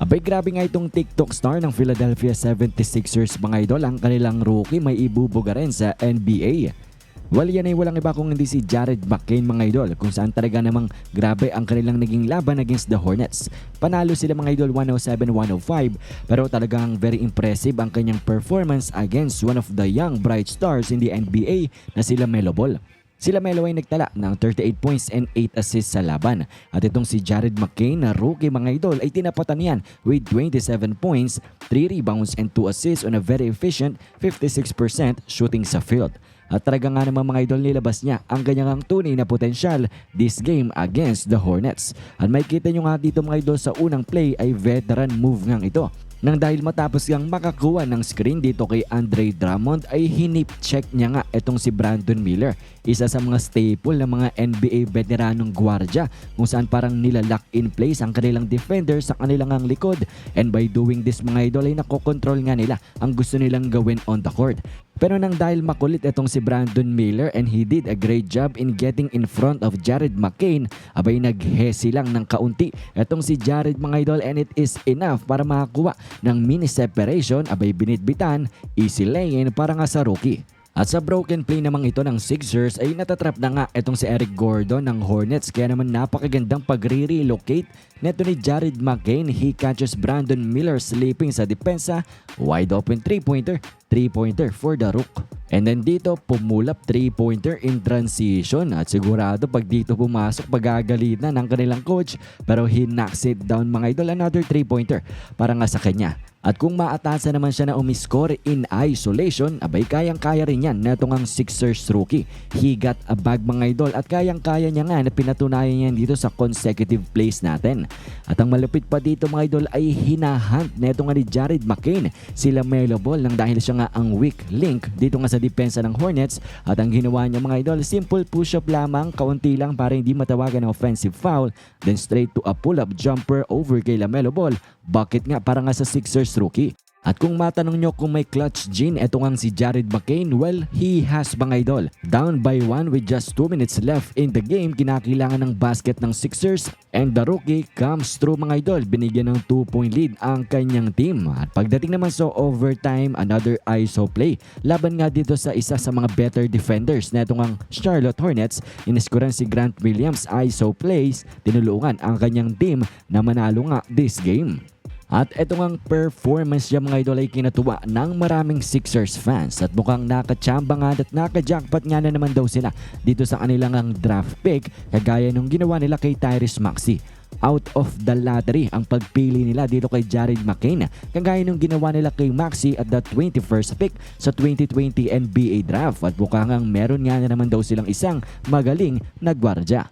Abay grabe nga itong TikTok star ng Philadelphia 76ers mga idol ang kanilang rookie may ibubuga rin sa NBA. Well, yan ay walang iba kung hindi si Jared McCain mga idol kung saan talaga namang grabe ang kanilang naging laban against the Hornets. Panalo sila mga idol 107-105 pero talagang very impressive ang kanyang performance against one of the young bright stars in the NBA na sila Melo Ball. Sila Melo ay nagtala ng 38 points and 8 assists sa laban. At itong si Jared McCain na rookie mga idol ay tinapatan yan with 27 points, 3 rebounds and 2 assists on a very efficient 56% shooting sa field. At talaga nga naman mga idol nilabas niya ang kanyang tunay na potensyal this game against the Hornets. At may kita nyo nga dito mga idol sa unang play ay veteran move ngang ito. Nang dahil matapos niyang makakuha ng screen dito kay Andre Drummond ay hinip check niya nga itong si Brandon Miller. Isa sa mga staple ng mga NBA veteranong gwardya kung saan parang nilalock in place ang kanilang defender sa kanilang ang likod. And by doing this mga idol ay nakokontrol nga nila ang gusto nilang gawin on the court. Pero nang dahil makulit itong si Brandon Miller and he did a great job in getting in front of Jared McCain, abay naghesi lang ng kaunti itong si Jared mga idol and it is enough para makakuha ng mini separation abay binitbitan, easy lane para nga sa rookie. At sa broken play namang ito ng Sixers ay natatrap na nga itong si Eric Gordon ng Hornets kaya naman napakagandang pagre-relocate neto ni Jared McCain. He catches Brandon Miller sleeping sa depensa, wide open 3-pointer, 3-pointer for the Rook. And then dito, pumulap 3-pointer in transition at sigurado pag dito pumasok pagagalitan ng kanilang coach pero he knocks it down mga idol another 3-pointer para nga sa kanya. At kung maatasan naman siya na umiscore in isolation, abay kayang-kaya rin yan na itong ang Sixers rookie. He got a bag mga idol. At kayang-kaya niya nga na pinatunayan yan dito sa consecutive plays natin. At ang malupit pa dito mga idol ay hinahunt na ito nga ni Jared McCain. Sila Melo Ball nang dahil siya nga ang weak link dito nga sa depensa ng Hornets. At ang ginawa niya mga idol simple push-up lamang kaunti lang para hindi matawagan ng offensive foul. Then straight to a pull-up jumper over kay Lamelo Ball. Bucket nga? Para nga sa Sixers rookie at kung matanong nyo kung may clutch gene, eto nga si Jared McCain, well, he has mga idol. Down by one with just 2 minutes left in the game, kinakailangan ng basket ng Sixers and the rookie comes through mga idol. Binigyan ng 2-point lead ang kanyang team. At pagdating naman sa overtime, another ISO play. Laban nga dito sa isa sa mga better defenders na itong ang Charlotte Hornets. Iniskuran si Grant Williams ISO plays, tinulungan ang kanyang team na manalo nga this game. At ito ngang performance niya mga idol ay kinatuwa ng maraming Sixers fans. At mukhang nakachamba nga at nakajackpot nga na naman daw sila dito sa kanilang ang draft pick kagaya nung ginawa nila kay Tyrese Maxey. Out of the lottery ang pagpili nila dito kay Jared McCain kagaya nung ginawa nila kay Maxi at the 21st pick sa 2020 NBA draft. At mukhang meron nga na naman daw silang isang magaling na gwardya.